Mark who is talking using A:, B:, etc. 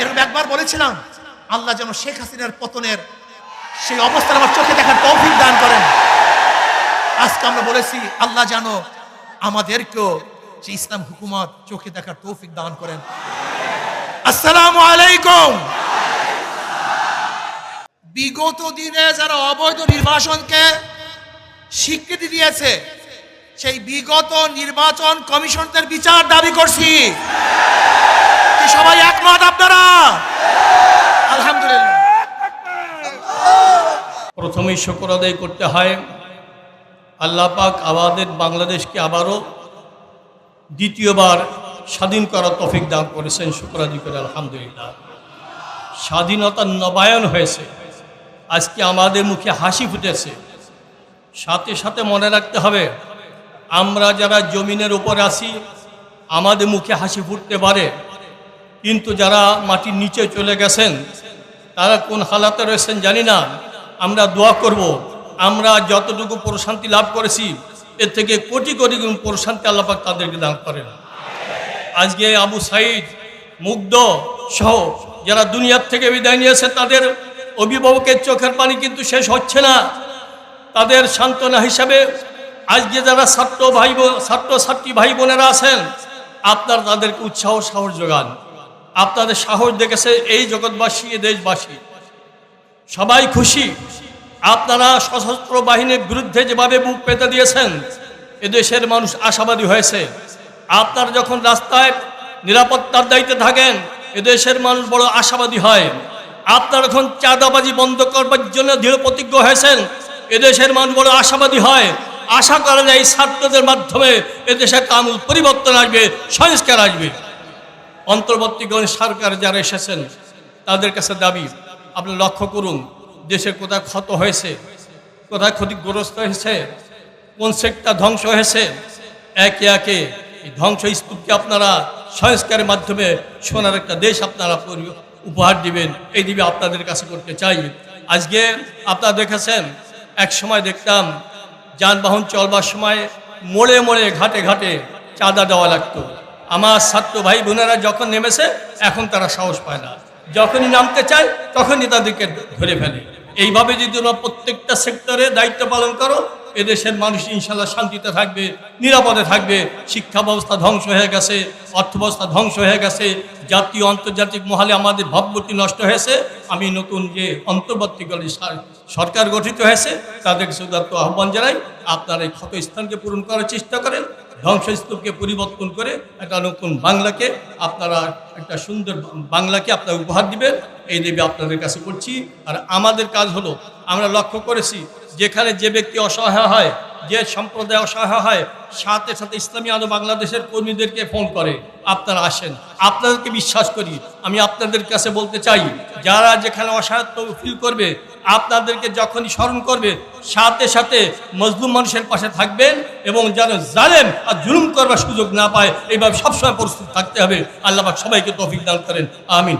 A: যেরকম একবার বলেছিলাম, আল্লাহ যেন শেখ হাসিনার পতনের সেই অবস্থান আমার চোখে দেখার তৌফিক দান করেন। আজকে আমরা বলেছি, আল্লাহ যেন আমাদেরকেও যে ইসলাম হুকুমত চোখে দেখার তৌফিক দান করেন। আসসালামু আলাইকুম। বিগত দিনে যারা অবৈধ নির্বাচনকে স্বীকৃতি দিয়েছে, সেই বিগত নির্বাচন কমিশনদের বিচার দাবি করছি। কি সবাই একমত আপনারা? আলহামদুলিল্লাহ।
B: প্রথমেই শকর আদায় করতে হয়। আল্লাহ পাক আমাদের বাংলাদেশকে আবারও দ্বিতীয়বার স্বাধীন করার তফিক দান করেছেন শুক্রাদি করে, আলহামদুলিল্লাহ। স্বাধীনতার নবায়ন হয়েছে। আজকে আমাদের মুখে হাসি ফুটেছে। সাথে সাথে মনে রাখতে হবে, আমরা যারা জমিনের উপর আছি, আমাদের মুখে হাসি ফুটতে পারে। কিন্তু যারা মাটির নিচে চলে গেছেন, তারা কোন হালাতে রয়েছেন জানি না। আমরা দোয়া করব, আমরা যতটুকু প্রশান্তি লাভ করেছি, এর থেকে কোটি কোটি গুণ প্রশান্তি আল্লাপাক তাদেরকে দান করেন। আজকে আবু সাইদ, মুগ্ধ সহ যারা দুনিয়ার থেকে বিদায় নিয়েছে, তাদের অভিভাবকের চোখের পানি কিন্তু শেষ হচ্ছে না। তাদের সান্ত্বনা হিসাবে আজকে যারা ছাত্র ভাই ছাত্র ছাত্রী ভাই বোনেরা আছেন, আপনার তাদেরকে উৎসাহ সাহস যোগান। আপনাদের সাহস দেখেছে এই জগৎবাসী দেশবাসী। সবাই খুশি। আপনারা সশস্ত্র বাহিনীর বিরুদ্ধে যেভাবে বুক পেতে দিয়েছেন, এদেশের মানুষ আশাবাদী হয়েছে। আপনারা যখন রাস্তায় নিরাপত্তার দায়িত্বে থাকেন, এদেশের মানুষ বড় আশাবাদী হয়। আপনারা যখন চাঁদাবাজি বন্ধ করবার জন্য দৃঢ় প্রতিজ্ঞ হয়েছেন, এদেশের মানুষ বড় আশাবাদী হয়। আশা করা যায় এই ছাত্রদের মাধ্যমে এদেশে কামুল পরিবর্তন আসবে, সংস্কার আসবে। অন্তর্বর্তীগণ সরকার যারা এসেছেন, তাদের কাছে দাবি, আপনি লক্ষ্য করুন, দেশের কোথায় ক্ষত হয়েছে, কোথায় ক্ষতিগ্রস্ত হয়েছে, কোন সেক্টর ধ্বংস হয়েছে, একে একে এই ধ্বংস স্তূপকে আপনারা সংস্কারের মাধ্যমে সোনার একটা দেশ আপনারা উপহার দিবেন, এই দিবে আপনাদের কাছে করতে চাই। আজকে আপনারা দেখেছেন, এক সময় দেখতাম যানবাহন চলবার সময় মোড়ে মোড়ে ঘাটে ঘাটে চাঁদা দেওয়া লাগতো। আমার ছাত্র ভাই বোনেরা যখন নেমেছে, এখন তারা সাহস পায় না। যখনই নামতে চায়, তখনই তাদেরকে ধরে ফেলে। এইভাবে যদি তোমরা প্রত্যেকটা সেক্টরে দায়িত্ব পালন করো এদেশের মানুষ ইনশাল্লাহ শান্তিতে থাকবে, নিরাপদে থাকবে, শিক্ষা ব্যবস্থা ধ্বংস হয়ে গেছে অর্থ ব্যবস্থা ধ্বংস হয়ে গেছে, জাতীয় আন্তর্জাতিক মহলে আমাদের ভাবমূর্তি নষ্ট হয়েছে, আমি নতুন যে অন্তর্বর্তীকালী সরকার গঠিত হয়েছে তাদেরকে সুদার্থ আহ্বান জানাই, আপনারা এই ক্ষত স্থানকে পূরণ করার চেষ্টা করেন, ধ্বংসস্তূপকে পরিবর্তন করে একটা নতুন বাংলাকে আপনারা একটা সুন্দর বাংলাকে আপনারা উপহার দিবেন, এই দেবী আপনাদের কাছে করছি, আর আমাদের কাজ হলো আমরা লক্ষ্য করেছি, যেখানে যে ব্যক্তি অসহায় হয়, যে সম্প্রদায় অসহায় হয়, সাথে সাথে ইসলামী আলো বাংলাদেশের কর্মীদেরকে ফোন করে, আপনারা আসেন, আপনাদেরকে বিশ্বাস করি, আমি আপনাদের কাছে বলতে চাই, যারা যেখানে অসহায়ত্ব ফিল করবে, আপনাদেরকে যখনই স্মরণ করবে, সাথে সাথে মজলুম মানুষের পাশে থাকবেন এবং যেন জানেন আর জুলুম করবার সুযোগ না পায়, এইভাবে সবসময় প্রস্তুত থাকতে হবে। আল্লাহ সবাইকে তৌফিক দান করেন, আমিন।